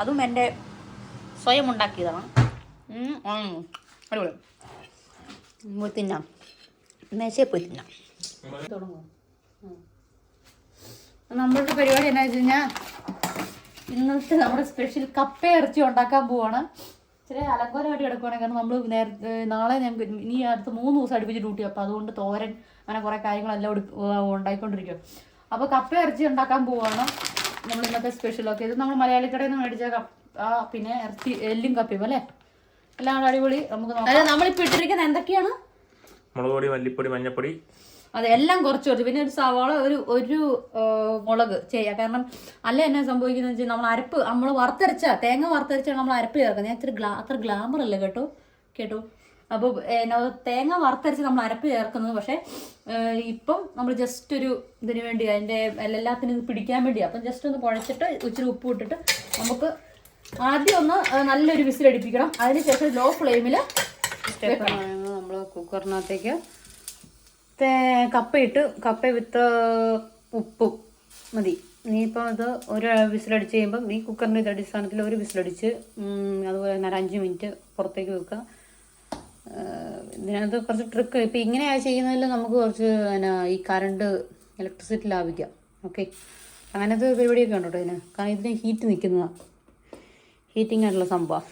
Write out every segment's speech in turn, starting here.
അതും എന്റെ സ്വയം ഉണ്ടാക്കിയതാണ്. അടിപൊളി. തിന്നാം. മേശയെ പോയി തിന്നാം. നമ്മളുടെ പരിപാടി എന്നാ വെച്ച് കഴിഞ്ഞാൽ ഇന്നത്തെ നമ്മുടെ സ്പെഷ്യൽ കപ്പ ഇറച്ചി ഉണ്ടാക്കാൻ പോവാണ്. ഇച്ചിരി അലക്കോരമായിട്ട് കിടക്കുവാണ്. കാരണം നമ്മൾ നേരത്തെ നാളെ ഞങ്ങൾക്ക് ഇനി അടുത്ത് മൂന്ന് ദിവസം അടുപ്പിച്ച് ഡ്യൂട്ടി അപ്പോൾ അതുകൊണ്ട് തോരൻ അങ്ങനെ കുറേ കാര്യങ്ങളെല്ലാം ഉണ്ടായിക്കൊണ്ടിരിക്കും അപ്പോൾ കപ്പ ഇറച്ചി ഉണ്ടാക്കാൻ പോവാണ്. നമ്മൾ ഇന്നത്തെ സ്പെഷ്യലൊക്കെ ഇത് നമ്മൾ മലയാളി കടയിൽ നിന്ന് മേടിച്ച കപ്പ ആ പിന്നെ ഇറച്ചി എല്ലും കപ്പിയും അല്ലേ? എല്ലാം കൂടെ അടിപൊളി. നമുക്ക് നോക്കാം. നമ്മളിപ്പോൾ ഇട്ടിരിക്കുന്നത് എന്തൊക്കെയാണ്? മുളക് പൊടി മല്ലിപ്പൊടി മഞ്ഞപ്പൊടി. അതെ എല്ലാം കുറച്ച് കുറച്ച്. പിന്നെ ഒരു സവാള ഒരു ഒരു മുളക് ചെയ്യാം. കാരണം അല്ല എന്നെ സംഭവിക്കുന്നത് വെച്ചാൽ നമ്മൾ അരപ്പ് നമ്മൾ വറുത്തരച്ച തേങ്ങ വറുത്തരച്ചാണ് നമ്മൾ അരപ്പ് ചേർക്കുന്നത്. ഞാൻ ഇത്തിരി ഗ്ലാ അത്ര ഗ്ലാമർ അല്ലേ കേട്ടോ? കേട്ടോ? അപ്പോൾ എന്നാ തേങ്ങ വറുത്തരച്ച് നമ്മൾ അരപ്പ് ചേർക്കുന്നത്. പക്ഷേ ഇപ്പം നമ്മൾ ജസ്റ്റ് ഒരു ഇതിന് വേണ്ടി അതിന്റെ എല്ലാത്തിനും പിടിക്കാൻ വേണ്ടി അപ്പം ജസ്റ്റ് ഒന്ന് കുഴച്ചിട്ട് ഇച്ചിരി ഉപ്പ് ഇട്ടിട്ട് നമുക്ക് ആദ്യം ഒന്ന് നല്ലൊരു നല്ലൊരു വിസിലടിപ്പിക്കണം. അതിനുശേഷം ലോ ഫ്ലെയിമിൽ നമ്മൾ കുക്കറിനകത്തേക്ക് തേ കപ്പയിട്ട് കപ്പ വിത്ത് ഉപ്പും മതി. നീ ഇപ്പോൾ ഇത് ഒരു വിസിലടിച്ച് കഴിയുമ്പം നീ കുക്കറിന്റെ അടിസ്ഥാനത്തിൽ ഒരു വിസിലടിച്ച് അതുപോലെ തന്നെ ഒരു അഞ്ച് മിനിറ്റ് പുറത്തേക്ക് വെക്കുക. ഇതിനകത്ത് കുറച്ച് ട്രിക്ക് ഇപ്പം ഇങ്ങനെയാണ് ചെയ്യുന്നതിൽ നമുക്ക് കുറച്ച് പിന്നെ ഈ കറണ്ട് ഇലക്ട്രിസിറ്റി ലാഭിക്കാം. ഓക്കെ അങ്ങനത്തെ പരിപാടിയൊക്കെ ഉണ്ടോ ഇതിന്. കാരണം ഇതിന് ഹീറ്റ് നിൽക്കുന്നതാണ് ഹീറ്റിംഗ് ആയിട്ടുള്ള സംഭവമാണ്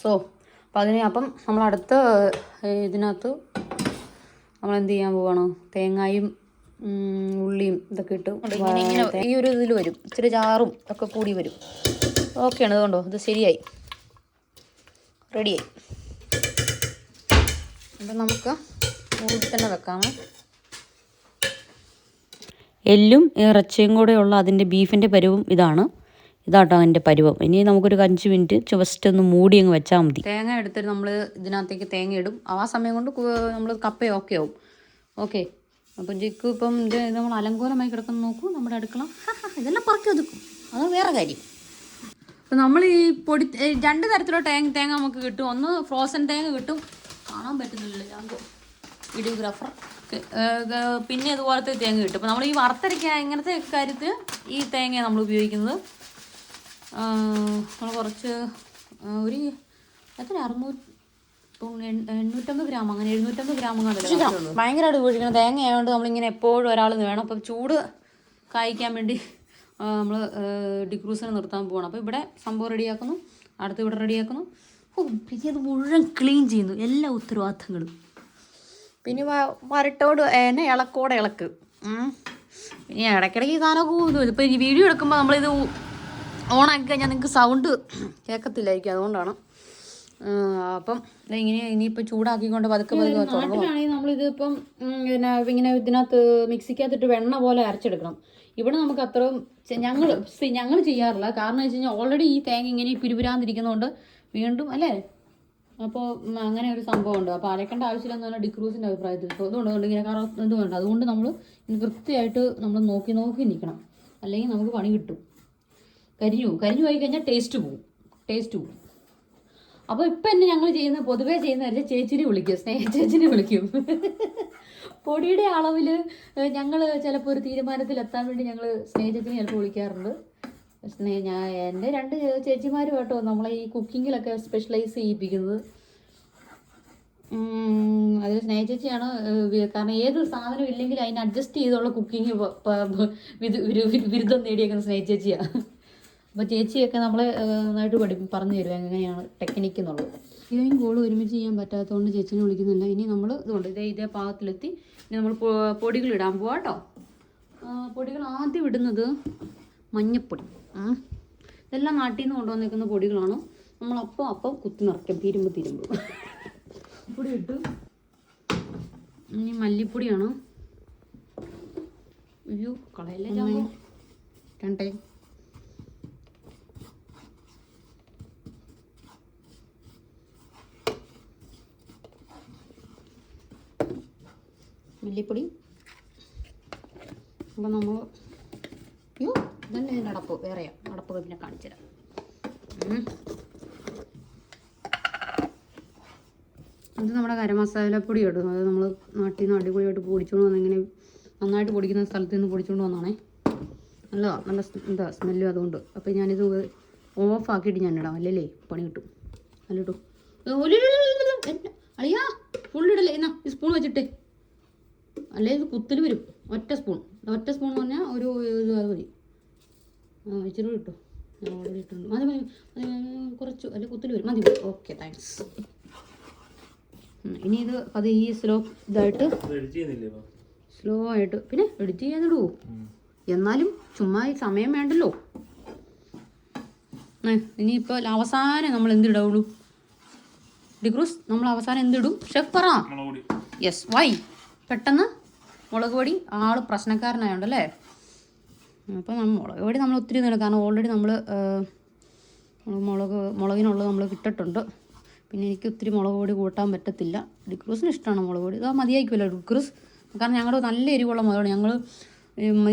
സോ അപ്പം അതിന് അപ്പം നമ്മൾ അടുത്ത ഇതിനകത്ത് നമ്മൾ എന്ത് ചെയ്യാൻ പോവാണ്? തേങ്ങായും ഉള്ളിയും ഇതൊക്കെ ഇട്ട് ഈ ഒരു ഇതിൽ വരും. ഇച്ചിരി ചാറും ഒക്കെ കൂടി വരും. ഓക്കെയാണ് അതുകൊണ്ടോ ഇത് ശരിയായി. റെഡിയായി അപ്പം നമുക്ക് മൂടി തന്നെ വെക്കാം എല്ലും ഇറച്ചിയും കൂടെയുള്ള അതിന്റെ ബീഫിന്റെ പരുവും ഇതാണ്. ഇതാട്ടോ അതിന്റെ പരുവം. ഇനി നമുക്കൊരു അഞ്ച് മിനിറ്റ് ജസ്റ്റ് ഒന്ന് മൂടി അങ്ങ് വെച്ചാൽ മതി. തേങ്ങ എടുത്തിട്ട് നമ്മൾ ഇതിനകത്തേക്ക് തേങ്ങ ഇടും. ആ സമയം കൊണ്ട് നമ്മൾ കപ്പ ഓക്കെ ആവും. ഓക്കെ. അപ്പം ജിക്കു ഇപ്പം ഇത് നമ്മൾ അലങ്കോലമായി കിടക്കുന്ന നോക്കൂ. നമ്മുടെ അടുക്കള. ഇതെല്ലാം പറക്കി ഒതുക്കും. അത് വേറെ കാര്യം. അപ്പം നമ്മൾ ഈ പൊടി രണ്ട് തരത്തിലുള്ള തേങ്ങ തേങ്ങ നമുക്ക് കിട്ടും. ഒന്ന് ഫ്രോസൺ തേങ്ങ കിട്ടും. കാണാൻ പറ്റുന്നില്ല ഞാൻ വീഡിയോഗ്രാഫർ. പിന്നെ ഇതുപോലത്തെ തേങ്ങ കിട്ടും. അപ്പം നമ്മൾ ഈ വറുത്തരയ്ക്കാൻ ഇങ്ങനത്തെ കാര്യത്തിൽ ഈ തേങ്ങയാണ് നമ്മൾ ഉപയോഗിക്കുന്നത്. നമ്മൾ കുറച്ച് ഒരു എത്ര? അറുന്നൂറ്റി എണ്ണൂറ്റമ്പത് ഗ്രാം അങ്ങനെ എഴുന്നൂറ്റമ്പത് ഗ്രാം ഭയങ്കരമായിട്ട് ഉപയോഗിക്കണം തേങ്ങ ആയതുകൊണ്ട് നമ്മളിങ്ങനെ എപ്പോഴും ഒരാൾ വേണം. അപ്പം ചൂട് കായ്ക്കാൻ വേണ്ടി നമ്മൾ ഡിക്രൂസിനെ നിർത്താൻ പോകണം അപ്പോൾ ഇവിടെ സംഭവം റെഡിയാക്കുന്നു അടുത്ത് ഇവിടെ റെഡിയാക്കുന്നു ഓ പിന്നെ അത് മുഴുവൻ ക്ലീൻ ചെയ്യുന്നു. എല്ലാ ഉത്തരവാദിത്തങ്ങളും. പിന്നെ വ- വരട്ടോട് എന്നെ ഇളക്കോടെ ഇളക്ക്. പിന്നെ ഇടയ്ക്കിടയ്ക്ക് സാധനം പോകുന്നു. ഇതിപ്പോൾ ഈ വീഡിയോ എടുക്കുമ്പോൾ നമ്മളിത് ഓണാക്കി കഴിഞ്ഞാൽ നിങ്ങൾക്ക് സൗണ്ട് കേൾക്കത്തില്ലായിരിക്കും അതുകൊണ്ടാണ്. അപ്പം ഇങ്ങനെ ഇനിയിപ്പോൾ ചൂടാക്കിക്കൊണ്ട് പതുക്കെ പതുക്കെ നാട്ടിലാണെങ്കിൽ നമ്മളിത് ഇപ്പം പിന്നെ ഇങ്ങനെ ഇതിനകത്ത് മിക്സിക്കകത്തിട്ട് വെണ്ണ പോലെ അരച്ചെടുക്കണം. ഇവിടെ നമുക്ക് അത്രയും ഞങ്ങൾ ഞങ്ങൾ ചെയ്യാറില്ല. കാരണം വെച്ച് കഴിഞ്ഞാൽ ഓൾറെഡി ഈ തേങ്ങ ഇങ്ങനെ പിരിപിരാന്നിരിക്കുന്നതുകൊണ്ട് വീണ്ടും അല്ലേ? അപ്പോൾ അങ്ങനെ ഒരു സംഭവം ഉണ്ട് അപ്പോൾ അരക്കേണ്ട ആവശ്യമില്ലെന്ന് പറഞ്ഞാൽ ഡിക്രൂസിന്റെ അഭിപ്രായത്തിൽ. ഇപ്പോൾ അതുകൊണ്ട് ഇങ്ങനെ കാരണം ഇത് വേണ്ട. അതുകൊണ്ട് നമ്മൾ കൃത്യമായിട്ട് നമ്മൾ നോക്കി നോക്കി നിൽക്കണം അല്ലെങ്കിൽ നമുക്ക് പണി കിട്ടും. കരിഞ്ഞു കരിഞ്ഞു പോയി കഴിഞ്ഞാൽ ടേസ്റ്റ് പോവും. ടേസ്റ്റ് പോവും. അപ്പോൾ ഇപ്പം എന്നെ ഞങ്ങൾ ചെയ്യുന്ന പൊതുവേ ചെയ്യുന്ന വെച്ചാൽ ചേച്ചിനെ വിളിക്കും. സ്നേഹ ചേച്ചിനെ വിളിക്കും. പൊടിയുടെ അളവിൽ ഞങ്ങൾ ചിലപ്പോൾ ഒരു തീരുമാനത്തിൽ എത്താൻ വേണ്ടി ഞങ്ങൾ സ്നേഹ ചേച്ചിനെ ചിലപ്പോൾ വിളിക്കാറുണ്ട്. സ്നേഹ ഞാൻ എന്റെ രണ്ട് ചേച്ചിമാരും കേട്ടോ നമ്മളെ ഈ കുക്കിങ്ങിലൊക്കെ സ്പെഷ്യലൈസ് ചെയ്യിപ്പിക്കുന്നത്. അതിൽ സ്നേഹ ചേച്ചിയാണ് കാരണം ഏത് സാധനം ഇല്ലെങ്കിൽ അതിന് അഡ്ജസ്റ്റ് ചെയ്തുള്ള കുക്കിംഗ് ബിരുദം നേടിയേക്കുന്ന സ്നേഹ ചേച്ചിയാണ് അപ്പോൾ ചേച്ചിയൊക്കെ നമ്മളെ നന്നായിട്ട് പഠി പറഞ്ഞു തരും എങ്ങനെയാണ് ടെക്നിക്ക് എന്നുള്ളത്. ഇതേയും കോളും ഒരുമിച്ച് ചെയ്യാൻ പറ്റാത്തതുകൊണ്ട് ചേച്ചിനെ വിളിക്കുന്നില്ല. ഇനി നമ്മൾ ഇതുകൊണ്ട് ഇതേ ഇതേ പാകത്തിലെത്തി. ഇനി നമ്മൾ പൊടികൾ ഇടാൻ പോവാട്ടോ. പൊടികൾ ആദ്യം ഇടുന്നത് മഞ്ഞപ്പൊടി. ഇതെല്ലാം നാട്ടിൽ നിന്ന് കൊണ്ടുവന്നേക്കുന്ന പൊടികളാണ്. നമ്മൾ അപ്പം അപ്പം കുത്തി നിറയ്ക്കും. തിരുമ്പ് തിരുമ്പ്. പൊടി ഇട്ടു ഇനി മല്ലിപ്പൊടിയാണ്. അയ്യോ കളയല്ലേ രണ്ടേ. മല്ലിപ്പൊടി. അപ്പം നമ്മൾ ഇതന്നെ ഇതിന്റെ അടപ്പ്. വേറെയാ. അടപ്പ് പിന്നെ കാണിച്ചു തരാം. ഇത് നമ്മുടെ ഗരം മസാലപ്പൊടി ഇടും അത് നമ്മൾ നാട്ടിൽ നിന്ന് അടിപൊളിയായിട്ട് പൊടിച്ചുകൊണ്ട് വന്ന് ഇങ്ങനെ നന്നായിട്ട് പൊടിക്കുന്ന സ്ഥലത്ത് നിന്ന് പൊടിച്ചുകൊണ്ട് വന്നാണേ. നല്ലതാ. നല്ല എന്താ സ്മെല്ലും അതുകൊണ്ട്. അപ്പോൾ ഞാനിത് ഓഫാക്കിയിട്ട് ഞാൻ ഇടാം. അല്ലല്ലേ പണി കിട്ടും. അല്ല കേട്ടോ. അളിയാ ഫുള്ളിടല്ലേ എന്നാ ഈ സ്പൂൺ വെച്ചിട്ടേ. അല്ലേ ഇത് കുത്തിൽ വരും. ഒറ്റ സ്പൂൺ ഒറ്റ സ്പൂൺ എന്ന് പറഞ്ഞാൽ ഒരു ഇത് മതി. ഇച്ചിരി കിട്ടും ഓൾറെഡി ഇട്ടുണ്ട് മതി മതി മതി, മതി, കുറച്ച് അല്ലെ കുത്തിൽ വരും. മതി ഓക്കെ താങ്ക്സ് ഇനി ഇത് അത് ഈ സ്ലോ ഇതായിട്ട് സ്ലോ ആയിട്ട് പിന്നെ എഡിറ്റ് ചെയ്യാതിടൂ. എന്നാലും ചുമ്മാ ഈ സമയം വേണ്ടല്ലോ. ഇനിയിപ്പോ ഇനിയിപ്പോൾ അവസാനം നമ്മൾ എന്തിടുള്ളൂ ഡിഗ്രൂസ് നമ്മൾ അവസാനം എന്തിടും? ഷെഫ് പറ. യെസ് വൈ പെട്ടെന്ന് മുളക് പൊടി ആൾ പ്രശ്നക്കാരനായോണ്ടല്ലേ? അപ്പോൾ നമ്മൾ മുളക് പൊടി നമ്മൾ ഒത്തിരി നേരം കാരണം ഓൾറെഡി നമ്മൾ മുളക് മുളകിനുള്ളത് നമ്മൾ ഇട്ടിട്ടുണ്ട്. പിന്നെ എനിക്ക് ഒത്തിരി മുളക് പൊടി കൂട്ടാൻ പറ്റത്തില്ല. ഡിക്രൂസിന് ഇഷ്ടമാണ് മുളക് പൊടി. ഇതാ മതിയായിരിക്കുമല്ലോ ഡിക്രൂസ് കാരണം ഞങ്ങളുടെ നല്ല എരിവുള്ള മുളകാണ്. ഞങ്ങൾ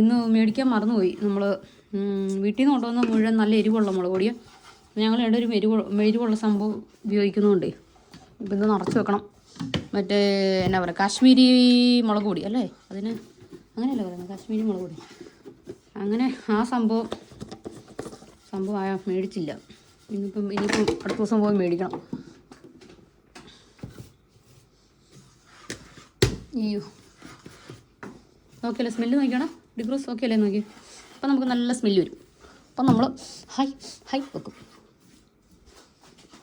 ഇന്ന് മേടിക്കാൻ മറന്നുപോയി. നമ്മൾ വീട്ടിൽ നിന്ന് കൊണ്ടുവന്ന മുഴുവൻ നല്ല എരിവുള്ള മുളക് പൊടിയാണ് ഞങ്ങൾ ഇവിടെ ഒരു എരിവ് എരിവുള്ള സംഭവം ഉപയോഗിക്കുന്നതുകൊണ്ടേ. ഇപ്പം ഇത് നിറച്ച് വെക്കണം. മറ്റേ എന്നാ പറയുക കാശ്മീരി മുളക് പൊടി അല്ലേ? അതിന് അങ്ങനെയല്ലേ പറയുന്നത്? കാശ്മീരി മുളക് പൊടി. അങ്ങനെ ആ സംഭവം സംഭവം ആയാൽ മേടിച്ചില്ല. ഇനിയിപ്പം ഇനിയിപ്പം അടുത്ത ദിവസം പോയി മേടിക്കണം. അയ്യോ. നോക്കിയല്ലേ സ്മെല്ല് നോക്കിയാണോ ഡിഗ്രോസ് ഓക്കെ അല്ലേ നോക്കി? അപ്പം നമുക്ക് നല്ല സ്മെല്ല് വരും. അപ്പം നമ്മൾ ഹൈ ഹൈ വെക്കും.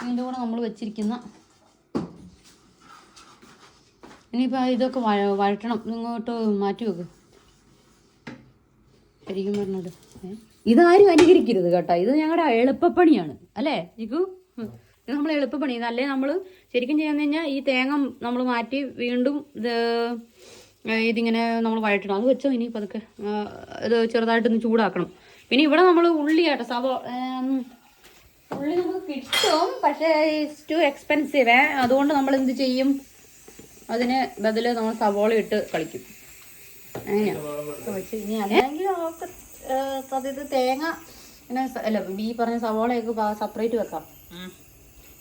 ഇതിന്റെ കൂടെ നമ്മൾ വെച്ചിരിക്കുന്ന ഇനിയിപ്പോൾ ഇതൊക്കെ വഴ വഴറ്റണം. ഇങ്ങോട്ട് മാറ്റി വെക്ക്. ശരിക്കും പറഞ്ഞത്? ഇതാരും അനുകരിക്കരുത് കേട്ടോ. ഇത് ഞങ്ങളുടെ എളുപ്പപ്പണിയാണ്. അല്ലേ ഇക്കു ഇത് നമ്മൾ എളുപ്പപ്പണി. ഇതല്ലേ നമ്മൾ ശരിക്കും ചെയ്യാന്ന് കഴിഞ്ഞാൽ ഈ തേങ്ങ നമ്മൾ മാറ്റി വീണ്ടും ഇത് ഇതിങ്ങനെ നമ്മൾ വഴറ്റണം. അത് വെച്ചോ ഇനി പതുക്കെ. ഇത് ചെറുതായിട്ടൊന്ന് ചൂടാക്കണം. പിന്നെ ഇവിടെ നമ്മൾ ഉള്ളി കേട്ടോ സവോ ഉള്ളി നമുക്ക് കിട്ടും പക്ഷേ ഇറ്റ്സ് ടു എക്സ്പെൻസീവ് അതുകൊണ്ട് നമ്മൾ എന്ത് ചെയ്യും? അതിന് ബദൽ നമ്മൾ സവോള ഇട്ട് കളിക്കും അങ്ങനെയാണ് വെച്ച് ഇനി അല്ലെങ്കിൽ അവർക്ക് സത്യത്തിൽ തേങ്ങ പിന്നെ അല്ല ഈ പറഞ്ഞ സവോളയൊക്കെ സെപ്പറേറ്റ് വെക്കാം.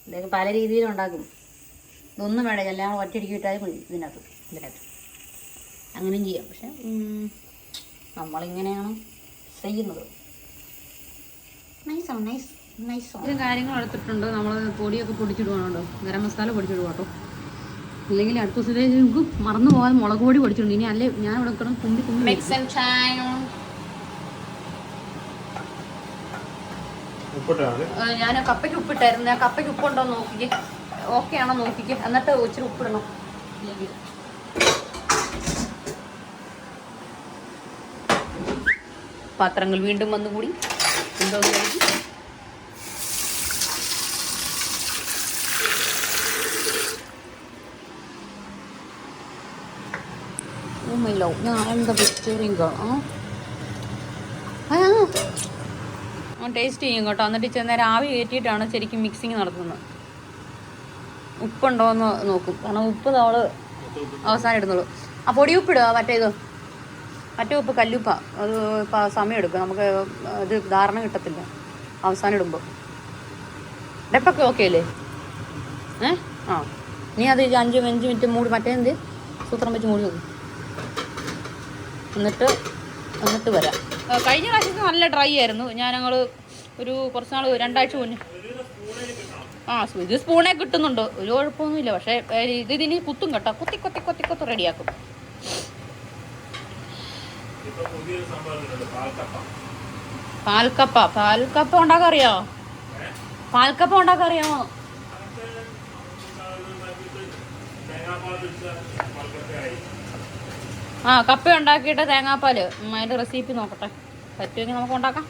ഇതൊക്കെ പല രീതിയിലും ഉണ്ടാക്കും ഇതൊന്നും വേണ്ട എല്ലാം ഒറ്റയടിക്ക് വിട്ടാലും മതി ഇതിനകത്ത് ഇതിനകത്ത്. അങ്ങനെയും ചെയ്യാം. പക്ഷെ നമ്മളിങ്ങനെയാണ് ചെയ്യുന്നത്. നൈസാണ് നൈസ് നൈസ് കാര്യങ്ങൾ എടുത്തിട്ടുണ്ട്. നമ്മൾ പൊടിയൊക്കെ പൊടിച്ചിടുവാണോ? ഗരം മസാല പൊടിച്ചിടുക കേട്ടോ. അല്ലെങ്കിൽ അടുത്ത ദിവസത്തേക്ക് നമുക്ക് മറന്നു പോകാൻ മുളക് പൊടി പൊടിച്ചിട്ടുണ്ട്. ഇനി അല്ലേ ഞാൻ ഇവിടെ കിടന്ന് കുമ്പി കുമ്പി മിക്സ് ഉപ്പിട്ടാണ്. ഞാൻ കപ്പയ്ക്ക് ഉപ്പിട്ടായിരുന്നു. ഞാൻ കപ്പയ്ക്ക് ഉപ്പുണ്ടോ നോക്കിക്ക്. ഓക്കെ ആണോ നോക്കിക്ക്. എന്നിട്ട് ഇച്ചിരി ഉപ്പിടണം. പാത്രങ്ങൾ വീണ്ടും വന്നുകൂടി. എന്തോ lord, ഞാൻ എന്താ വെജിറ്റേറിയൻ ആ ടേസ്റ്റ് ചെയ്യും കേട്ടോ. എന്നിട്ട് ചെന്നേരം ആവി കയറ്റിയിട്ടാണ് ശരിക്കും മിക്സിങ് നടത്തുന്നത്. ഉപ്പുണ്ടോ എന്ന് നോക്കും. കാരണം ഉപ്പ് നമ്മൾ അവസാനം ഇടുന്നുള്ളൂ. ആ പൊടി ഉപ്പ് ഇടുക മറ്റേത് മറ്റേ ഉപ്പ് കല്ലുപ്പ. അത് ഇപ്പം സമയം എടുക്കും. നമുക്ക് ഇത് ധാരണ കിട്ടത്തില്ല. അവസാനം ഇടുമ്പോൾ ഡെപ്പൊക്കെ ഓക്കെ അല്ലേ? ഏ? ആ. നീ അത് അഞ്ച് അഞ്ച് മിനിറ്റ് മൂടി മറ്റേ എന്ത്? സൂത്രം വെച്ച് മൂടി നോക്കും എന്നിട്ട് എന്നിട്ട് വരാം. കഴിഞ്ഞ പ്രാവശ്യത്തെ നല്ല ഡ്രൈ ആയിരുന്നു. ഞാൻ ഞങ്ങൾ ഒരു കുറച്ച് നാൾ രണ്ടാഴ്ച മുന്നേ ആ ഇത് സ്പൂണേ കിട്ടുന്നുണ്ട്. ഒരു കുഴപ്പമൊന്നുമില്ല. പക്ഷേ ഇത് ഇതിന് കുത്തും കേട്ടോ. കുത്തി കൊത്തി കൊത്തി കൊത്തി റെഡിയാക്കും. പാൽക്കപ്പ. പാൽക്കപ്പ ഉണ്ടാക്കാൻ പാൽക്കപ്പ ഉണ്ടാക്കാൻ ആ കപ്പ ഉണ്ടാക്കിയിട്ട് തേങ്ങാപ്പാൽ അതിന്റെ അതിന്റെ റെസിപ്പി നോക്കട്ടെ. പറ്റുമെങ്കിൽ നമുക്ക് ഉണ്ടാക്കാം.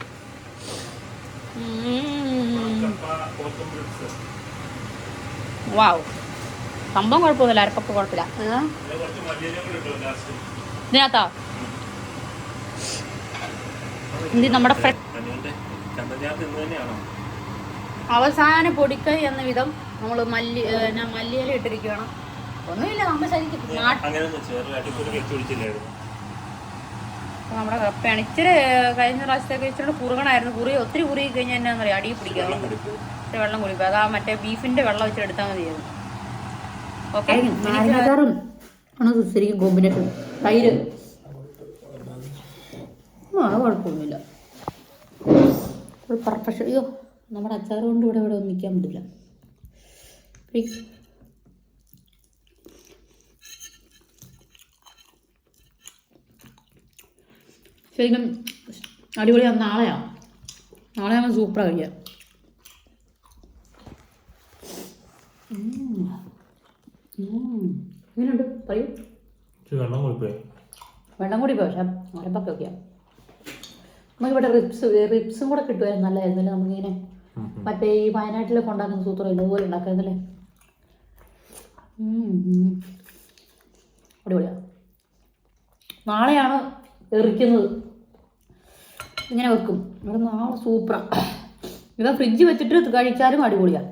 വാവ്. സംഭവം കുഴപ്പമൊന്നുമില്ല അരപ്പൊക്കെ കുഴപ്പമില്ല. ഇതിനകത്താ? ഇത് നമ്മുടെ അവസാന പൊടിക്കൈ എന്ന വിധം നമ്മൾ മല്ലി മല്ലിയില ഇട്ടിരിക്കുകയാണ് ഒന്നുമില്ല നമ്മൾ ശരീരത്തിൽ നമ്മുടെ കപ്പയാണ്. ഇച്ചിരി കഴിഞ്ഞ പ്രാവശ്യത്തേക്ക് ഇച്ചിരി കുറുകണായിരുന്നു. കുറി ഒത്തിരി കുറി കഴിഞ്ഞാൽ എന്നാ പറയാം അടി പിടിക്കാം ഇച്ചിരി വെള്ളം കുടിക്കുക അതാ മറ്റേ ബീഫിന്റെ വെള്ളം വെച്ചിട്ട് എടുത്താൽ മതിയായിരുന്നു. ഓക്കെ ആണ് ശരിക്കും കോമ്പിനേഷൻ. തൈര്. ആ കുഴപ്പമൊന്നുമില്ല. ഒരു പെർഫെക്ഷൻ അയ്യോ നമ്മുടെ അച്ചാർ കൊണ്ട് ഇവിടെ ഇവിടെ ഒന്നിക്കാൻ പറ്റില്ല. ശരിക്കും അടിപൊളിയാണ് നാളെയാണ് നാളെ നമ്മൾ സൂപ്പറാണ് കഴിക്കുക. എങ്ങനെയുണ്ട്? പറയൂ. വെള്ളം കൂടി വെള്ളം കൂടി പോയി പക്ഷെ ഒക്കെയാ നമുക്ക് നമുക്കിവിടെ റിപ്സ് റിപ്സും കൂടെ കിട്ടുമായിരുന്നു. നല്ലതായിരുന്നല്ലേ നമുക്കിങ്ങനെ മറ്റേ ഈ വയനാട്ടിലെ ഉണ്ടാക്കുന്ന സൂത്രം ഇതുപോലെ ഉണ്ടാക്കായിരുന്നല്ലേ? ഉം, ഉം. അടിപൊളിയാ. നാളെയാണ് എറിക്കുന്നത്. ഇങ്ങനെ വെക്കും. ഇവിടെ നാളെ സൂപ്പറാണ് ഇതാ ഫ്രിഡ്ജ് വെച്ചിട്ട് കഴിച്ചാലും അടിപൊളിയാണ്